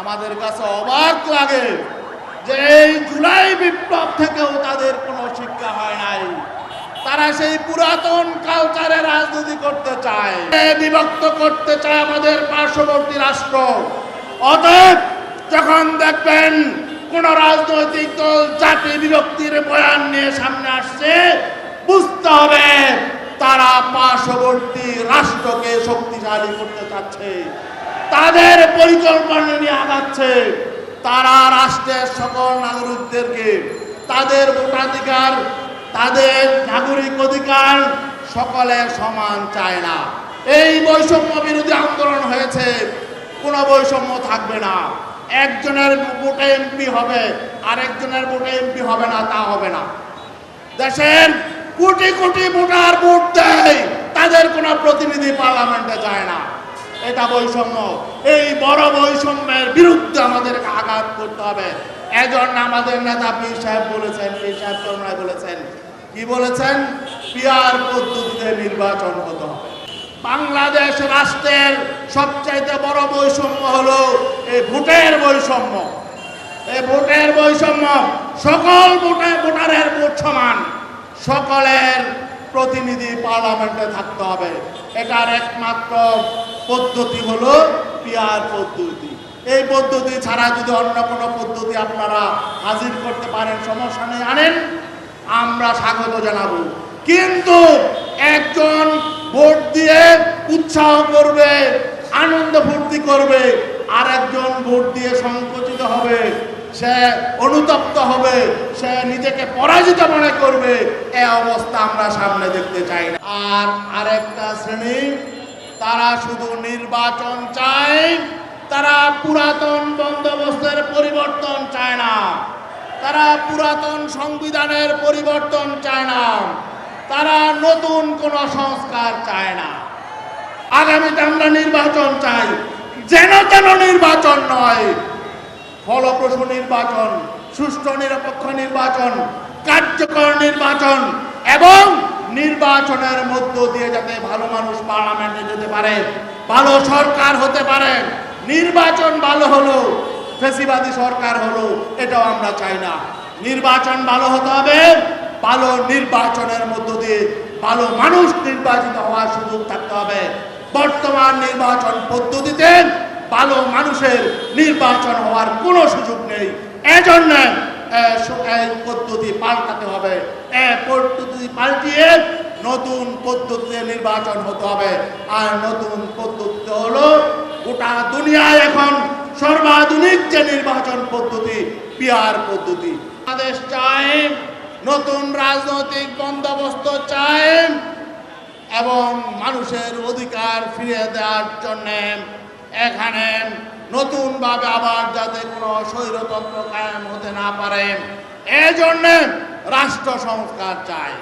আমাদের কাছে অবাক লাগে যে এই জুলাই বিপ্লব থেকেও তাদের কোনো শিক্ষা হয় নাই। তারা সেই পুরাতন কালচারে রাজনীতি করতে চায় বিভক্ত করতে চায় আমাদের পার্শ্ববর্তী রাষ্ট্র। অতএব যখন দেখবেন কোন রাজনৈতিক দল জাতি বিভক্তির বয়ান নিয়ে সামনে আসছে, বুঝতে হবে তারা পার্শ্ববর্তী রাষ্ট্রকে শক্তিশালী করতে চাচ্ছে। তাদের পরিকল্পনা নিয়ে আগাচ্ছে। তারা রাষ্ট্রের সকল নাগরিকদেরকে, তাদের ভোটাধিকার, তাদের নাগরিক অধিকার সকলের সমান চায় না। এই বৈষম্য বিরোধী আন্দোলন হয়েছে, কোনো বৈষম্য থাকবে না। একজনের ভোটে এমপি হবে, আরেকজনের ভোটে এমপি হবে না, তা হবে না। দেশের কোটি কোটি ভোটার ভোট দেয়, তাদের কোনো প্রতিনিধি পার্লামেন্টে যায় না। এটা বৈষম্য। এই বড় বৈষম্যের বিরুদ্ধে আমাদেরকে আঘাত করতে হবে। এজন্য আমাদের নেতা পীর সাহেব বলেছেন, পীর সাহেব চরমায় বলেছেন। কি বলেছেন? পিয়ার পদ্ধতিতে নির্বাচন হতে হবে। বাংলাদেশ রাষ্ট্রের সবচাইতে বড় বৈষম্য হলো এই ভোটের বৈষম্য। এই ভোটের বৈষম্য সকল ভোটে, ভোটারের ভোট সমান। সকলের প্রতিনিধি পার্লামেন্টে থাকতে হবে। এটার একমাত্র পদ্ধতি হলো পিয়ার পদ্ধতি। এই পদ্ধতি ছাড়া যদি অন্য কোনো পদ্ধতি আপনারা হাজির করতে পারেন, সমস্যা নেই, আনেন, আমরা স্বাগত জানাব। কিন্তু একজন ভোট দিয়ে উৎসাহ করবে, আনন্দ ফুর্তি করবে আর একজন ভোট দিয়ে সংকুচিত হবে, সে অনুতপ্ত হবে, সে নিজেকে পরাজিত মনে করবে, এ অবস্থা আমরা সামনে দেখতে চাই না। আর আরেকটা শ্রেণি তারা শুধু নির্বাচন চায়, তারা পুরাতন বন্দোবস্তের পরিবর্তন চায় না। তারা পুরাতন সংবিধানের পরিবর্তন চায় না। তারা নতুন কোনো সংস্কার চায় না। আগামীতে আমরা নির্বাচন চাই। যেন তেন নির্বাচন নয়। ফলপ্রসূ নির্বাচন, সুষ্ঠু নিরপেক্ষ নির্বাচন, কার্যকর নির্বাচন এবং নির্বাচনের মধ্য দিয়ে যাতে ভালো মানুষ পার্লামেন্টে যেতে পারে, ভালো সরকার হতে পারে। নির্বাচন ভালো হলো, ফেসিবাদী সরকার হলো, এটাও আমরা চাই না। নির্বাচন ভালো হতে হবে, ভালো নির্বাচনের মধ্য দিয়ে ভালো মানুষ নির্বাচিত হওয়ার সুযোগ থাকতে হবে। বর্তমান নির্বাচন পদ্ধতিতে ভালো মানুষের নির্বাচন হওয়ার কোনো সুযোগ নেই। এজন্য পদ্ধতি পাল্টাতে হবে। পদ্ধতি পাল্টিয়ে নতুন পদ্ধতিতে নির্বাচন হতে হবে। আর নতুন পদ্ধতি হলো গোটা দুনিয়ায় এখন সর্বাধুনিক যে নির্বাচন পদ্ধতি পিয়ার পদ্ধতি। বাংলাদেশ চায় নতুন রাজনৈতিক বন্দোবস্ত চায় এবং মানুষের অধিকার ফিরিয়ে দেওয়ার জন্য এখানে নতুনভাবে আবার যাতে কোনো স্বৈরতন্ত্র কায়েম হতে না পারে, এজন্য রাষ্ট্র সংস্কার চায়